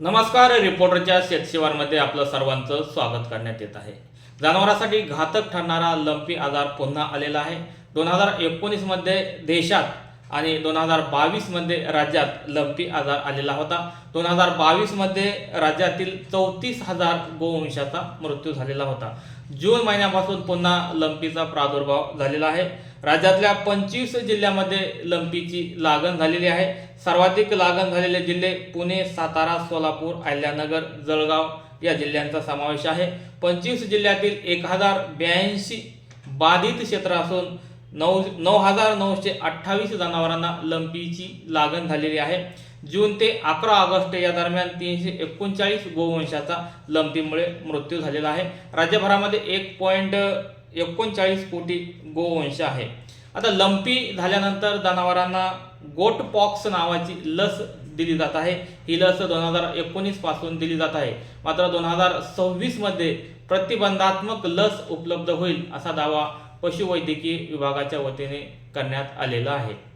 नमस्कार रिपोर्टरच्या शेतशिवारमध्ये आपलं सर्वांचं स्वागत करण्यात येत आहे. जनावरांसाठी घातक ठरणारा लंपी आजार पुन्हा आलेला आहे. दोन हजार एकोणीसमध्ये देशात आणि दोन हजार बावीसमध्ये राज्यात लंपी आजार आलेला होता. दोन हजार बावीसमध्ये राज्यातील चौतीस हजार गोवंशाचा मृत्यू झालेला होता. जून महिन्यापासून पुन्हा लंपीचा प्रादुर्भाव झालेला आहे. राज्यातल्या पंचवीस जिल्ह्यामध्ये लंपीची लागण झालेली आहे. सर्वाधिक लागण झालेले जिल्हे पुणे सातारा सोलापूर अहिल्यानगर जळगाव या जिल्ह्यांचा समावेश आहे. पंचवीस जिल्ह्यातील एक हजार ब्याऐंशी बाधित क्षेत्र असून नऊ नऊ हजार नऊशे अठ्ठावीस जनावरांना लंपीची लागण झालेली आहे. जून ते अकरा ऑगस्ट या दरम्यान तीनशे एकोणचाळीस गोवंशाचा लंपीमुळे मृत्यू झालेला आहे. राज्यभरामध्ये एक पॉईंट एकोणचाळीस कोटी गोवंश आहे. आता लंपी झाल्यानंतर जनावरांना गोटपॉक्स नावाची लस दिली जात आहे. ही लस दोन हजार एकोणीसपासून दिली जात आहे. मात्र दोन हजार सव्वीसमध्ये प्रतिबंधात्मक लस उपलब्ध होईल असा दावा पशुवैद्यकीय विभागाच्या वतीने करण्यात आलेलं आहे.